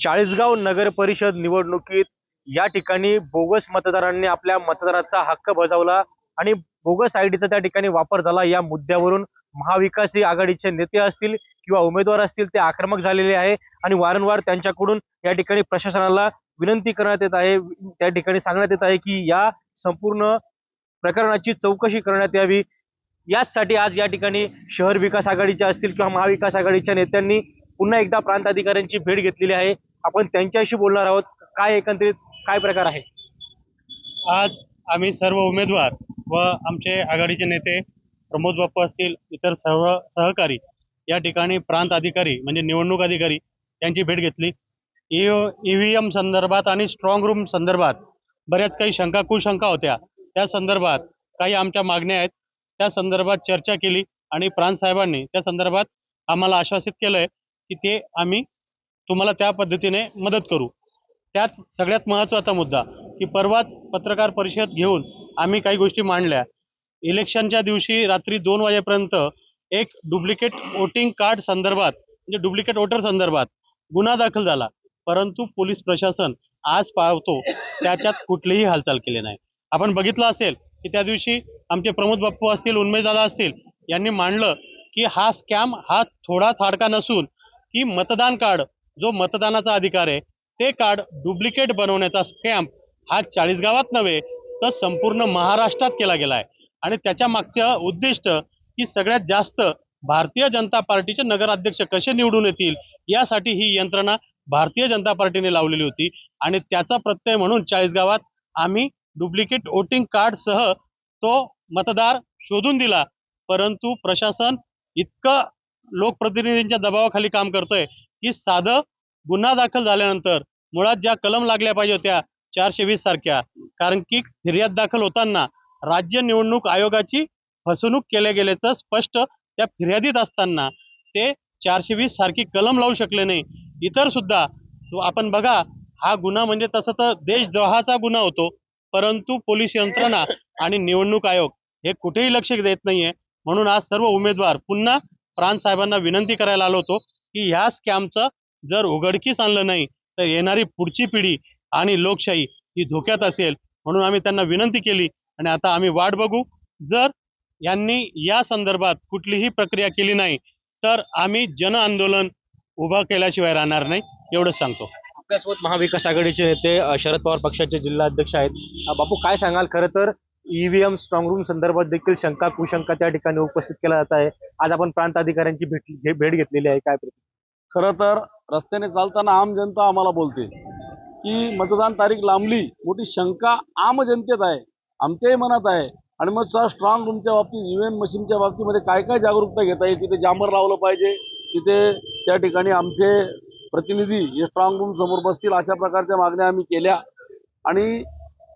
चाळीसगाव नगर परिषद निवडणुकीत या ठिकाणी बोगस मतदारांनी आपल्या मतदाराचा हक्क बजावला आणि बोगस आयडीचा त्या ठिकाणी वापर झाला. या मुद्द्यावरून महाविकास आघाडीचे नेते असतील किंवा उमेदवार असतील ते आक्रमक झालेले आहे आणि वारंवार त्यांच्याकडून या ठिकाणी प्रशासनाला विनंती करण्यात येत आहे. त्या ठिकाणी सांगण्यात येत आहे की या संपूर्ण प्रकरणाची चौकशी करण्यात यावी. याचसाठी आज या ठिकाणी शहर विकास आघाडीच्या असतील किंवा महाविकास आघाडीच्या नेत्यांनी पुन्हा एकदा प्रांत अधिकाऱ्यांची भेट घेतलेली आहे. आपण त्यांच्याशी बोलणार आहोत. काय एकंदरीत काय प्रकार आहे? आज आम्ही सर्व उमेदवार व आमचे आघाडीचे नेते प्रमोद बाप्पा असतील इतर सर्व सहकारी या ठिकाणी प्रांत अधिकारी म्हणजे निवडणूक अधिकारी यांची भेट घेतली. ई व्ही एम संदर्भात आणि स्ट्रॉंग रूम संदर्भात बऱ्याच काही शंका कुशंका होत्या. त्या संदर्भात काही आमच्या मागण्या आहेत. त्या संदर्भात चर्चा केली आणि प्रांत साहेबांनी त्या संदर्भात आम्हाला आश्वासित केलं आहे की ते आम्ही तुम्हाला त्या पद्धतीने मदत करू. त्यात सगळ्यात महत्त्वाचा मुद्दा की परवाच पत्रकार परिषद घेऊन आम्ही काही गोष्टी मांडल्या. इलेक्शनच्या दिवशी रात्री दोन वाजेपर्यंत एक डुप्लिकेट वोटिंग कार्ड संदर्भात म्हणजे डुप्लिकेट वोटर संदर्भात गुन्हा दाखल झाला. परंतु पोलीस प्रशासन आज पावतो त्याच्यात कुठलीही हालचाल केली नाही. आपण बघितलं असेल की त्या दिवशी आमचे प्रमोद बाप्पू असतील उन्मेशदादा असतील यांनी मांडलं की हा स्कॅम हा थोडा थाडका नसून की मतदान कार्ड जो मतदानाचा अधिकार आहे ते कार्ड डुप्लिकेट बनवण्याचा स्कॅम्प हा चाळीस गावात नव्हे तर संपूर्ण महाराष्ट्रात केला गेला आहे आणि त्याच्या मागचं उद्दिष्ट की सगळ्यात जास्त भारतीय जनता पार्टीचे नगराध्यक्ष कसे निवडून येतील यासाठी ही यंत्रणा भारतीय जनता पार्टीने लावलेली होती. आणि त्याचा प्रत्यय म्हणून चाळीस गावात आम्ही डुप्लिकेट वोटिंग कार्डसह तो मतदार शोधून दिला. परंतु प्रशासन इतकं लोकप्रतिनिधींच्या दबावाखाली काम करतंय की साधं गुन्हा दाखल झाल्यानंतर मुळात ज्या कलम लागल्या पाहिजे होत्या चारशे वीस सारख्या. कारण की फिर्याद दाखल होताना राज्य निवडणूक आयोगाची फसवणूक केल्या गेल्याचं स्पष्ट त्या फिर्यादीत असताना ते चारशे वीस सारखी कलम लावू शकले नाही. इतर सुद्धा आपण बघा हा गुन्हा म्हणजे तसं तर देशद्रोहाचा गुन्हा होतो परंतु पोलीस यंत्रणा आणि निवडणूक आयोग हे कुठेही लक्ष देत नाहीये. म्हणून आज सर्व उमेदवार पुन्हा प्राण साहेबांना विनंती करायला आलो होतो. की ह्या स्कॅमचं जर उघडकीस आणलं नाही तर येणारी पुढची पिढी आणि लोकशाही ही धोक्यात असेल. म्हणून आम्ही त्यांना विनंती केली आणि आता आम्ही वाट बघू. जर यांनी या संदर्भात कुठलीही प्रक्रिया केली नाही तर आम्ही जन आंदोलन उभं केल्याशिवाय राहणार नाही एवढंच सांगतो. आपल्यासोबत महाविकास आघाडीचे नेते शरद पवार पक्षाचे जिल्हा अध्यक्ष आहेत बापू काय सांगाल? खरं तर ईव्हीएम स्ट्रॉंग रूम संदर्भात देखील शंका कुशंका त्या ठिकाणी उपस्थित केला जात आहे. आज आपण प्रांत अधिकाऱ्यांची भेट भेट घेतलेली आहे. काय प्रतिक्रिया? खरं तर रस्त्याने चालताना आम जनता आम्हाला बोलते की मतदान तारीख लांबली मोठी शंका आम जनतेत आहे. आमच्याही मनात आहे. आणि मग स्ट्रॉंग रूमच्या बाबतीत ईव्हीएम मशीनच्या बाबतीमध्ये काय काय जागरूकता घेता येईल? तिथे जांभर लावलं पाहिजे. तिथे त्या ठिकाणी आमचे प्रतिनिधी हे स्ट्रॉंग रूम समोर बसतील अशा प्रकारच्या मागण्या आम्ही केल्या. आणि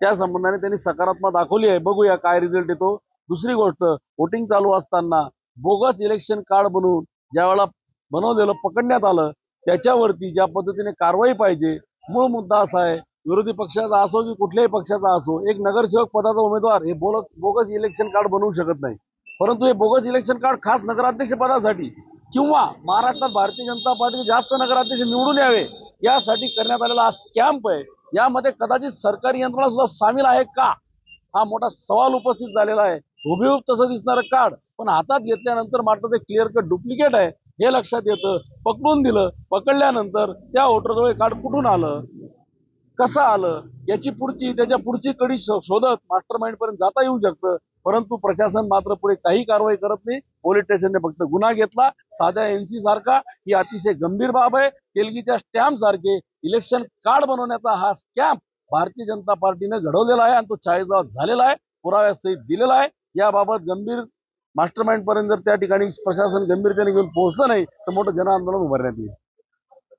त्या संबंधाने त्यांनी सकारात्मक दाखवली आहे. बघूया काय रिझल्ट येतो. दुसरी गोष्ट वोटिंग चालू असताना बोगस इलेक्शन कार्ड बनवून ज्यावेळेला बनवलेलं पकडण्यात आलं त्याच्यावरती ज्या पद्धतीने कारवाई पाहिजे मूळ मुद्दा असा आहे विरोधी पक्षाचा असो की कुठल्याही पक्षाचा असो एक नगरसेवक पदाचा उमेदवार हे बोलत बोगस इलेक्शन कार्ड बनवू शकत नाही. परंतु हे बोगस इलेक्शन कार्ड खास नगराध्यक्ष पदासाठी किंवा महाराष्ट्रात भारतीय जनता पार्टीचे जास्त नगराध्यक्ष निवडून यावे यासाठी करण्यात आलेला हा कॅम्प आहे. यामध्ये कदाचित सरकारी यंत्रणा सुद्धा सामील आहे का? हा मोठा सवाल उपस्थित झालेला आहे. हुबेहूब तसं दिसणारं कार्ड पण हातात घेतल्यानंतर मात्र ते क्लिअर कट डुप्लिकेट आहे हे लक्षात येतं. पकडून दिलं पकडल्यानंतर त्या वोटरजवळ कार्ड कुठून आलं? कसं आलं? याची पुढची त्याच्या पुढची कडी शोधत मास्टर माइंड पर्यंत जाता येऊ शकतं. परंतु प्रशासन मात्र पुढे काही कारवाई करत नाही. पोलीस स्टेशनने फक्त गुन्हा घेतला. साध्या एनसी सारखा ही अतिशय गंभीर बाब आहे. तेलगीच्या स्टॅम्प सारखे इलेक्शन कार्ड बनवण्याचा हा स्कॅम्प भारतीय जनता पार्टीने घडवलेला आहे आणि तो चाळीस गावात झालेला आहे पुराव्यासहित दिलेला आहे. याबाबत गंभीर मास्टर माइंड पर्यंत जर त्या ठिकाणी प्रशासन गंभीरतेने घेऊन पोहोचलं नाही तर मोठं जनआंदोलन उभारण्यात येईल.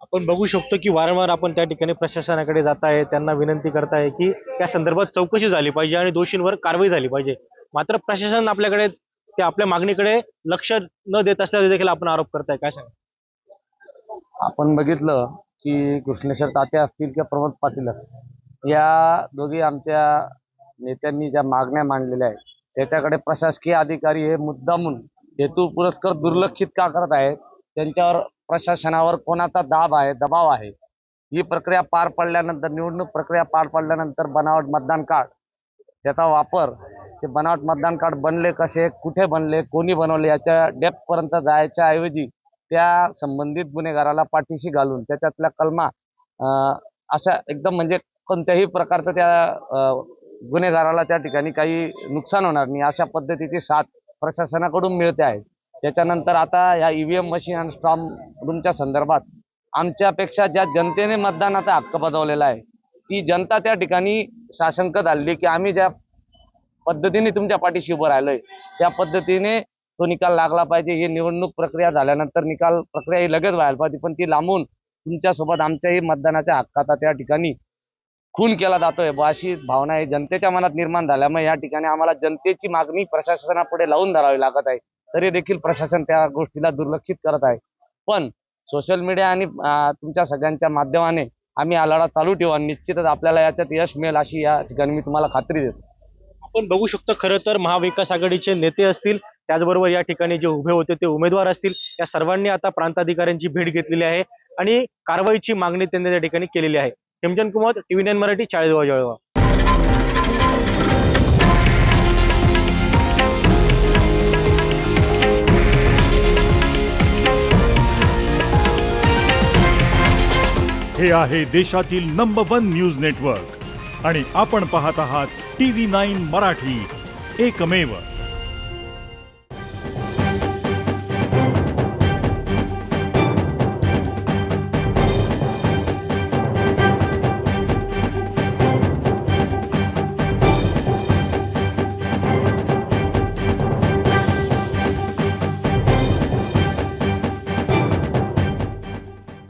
आपण बघू शकतो की वारंवार आपण त्या ठिकाणी प्रशासनाकडे जात आहे. त्यांना विनंती करताय की त्या संदर्भात चौकशी झाली पाहिजे आणि दोषींवर कारवाई झाली पाहिजे. मात्र प्रशासन आपल्याकडे ते आपल्या मागणीकडे लक्ष न देत असल्याचा देखील आपण आरोप करताय. काय सांगा आपण बघितलं की कृष्णेश्वर तात्या असतील किंवा प्रमोद पाटील असतील. या दोघी आमच्या नेत्यांनी ज्या मागण्या मांडलेल्या आहेत त्याच्याकडे प्रशासकीय अधिकारी हे मुद्दामून हेतू पुरस्कार दुर्लक्षित का करत आहेत त्यांच्यावर प्रशासनावर कोणाचा दाब आहे दबाव आहे ही प्रक्रिया पार पडल्यानंतर निवडणूक प्रक्रिया पार पडल्यानंतर बनावट मतदान कार्ड त्याचा वापर ते बनावट मतदान कार्ड बनले कसे कुठे बनले कोणी बनवले याच्या डेप्थपर्यंत जायच्या ऐवजी त्या संबंधित गुन्हेगाराला पाठीशी घालून त्याच्यातल्या कलमा अशा एकदम म्हणजे कोणत्याही प्रकारचं त्या गुन्हेगाराला त्या ठिकाणी काही नुकसान होणार नाही अशा पद्धतीची साथ प्रशासनाकडून मिळते आहे. त्याच्यानंतर आता या ईव्हीएम मशीन आणि स्ट्रॉंग रूमच्या संदर्भात आमच्यापेक्षा ज्या जनतेने मतदानाचा हक्क बजावलेला आहे ती जनता त्या ठिकाणी साशंक झाली की आम्ही ज्या पद्धतीने तुमच्या पाठीशी उभं राहिलोय त्या पद्धतीने तो निकाल लागला पाहिजे. ही निवडणूक प्रक्रिया झाल्यानंतर निकाल प्रक्रिया ही लगेच व्हायला पाहिजे. पण ती लांबून तुमच्यासोबत आमच्याही मतदानाच्या हक्काचा त्या ठिकाणी खून केला जातोय. अशी भावना आहे. जनतेच्या मनात निर्माण झाल्यामुळे या ठिकाणी आम्हाला जनतेची मागणी प्रशासनापुढे लावून धरावी लागत आहे. तरी देखील प्रशासन त्या गोष्टीला दुर्लक्षित करत आहे. पण सोशल मीडिया आणि तुमच्या सगळ्यांच्या माध्यमाने आम्ही हा लढा चालू ठेवू आणि निश्चितच आपल्याला याच्यात यश मिळेल अशी या ठिकाणी मी तुम्हाला खात्री देतो. आपण बघू शकतो खरं तर महाविकास आघाडीचे नेते असतील त्याचबरोबर या ठिकाणी जे उभे होते ते उमेदवार असतील या सर्वांनी आता प्रांताधिकाऱ्यांची भेट घेतलेली आहे आणि कारवाईची मागणी त्यांनी त्या ठिकाणी केलेली आहे. Hemchand Kumar TV nine Marathi Chalisgaon Jalgaon. हे आहे देशातील नंबर वन न्यूज नेटवर्क आणि आपण पाहत आहात टी व्ही नाईन मराठी. एकमेव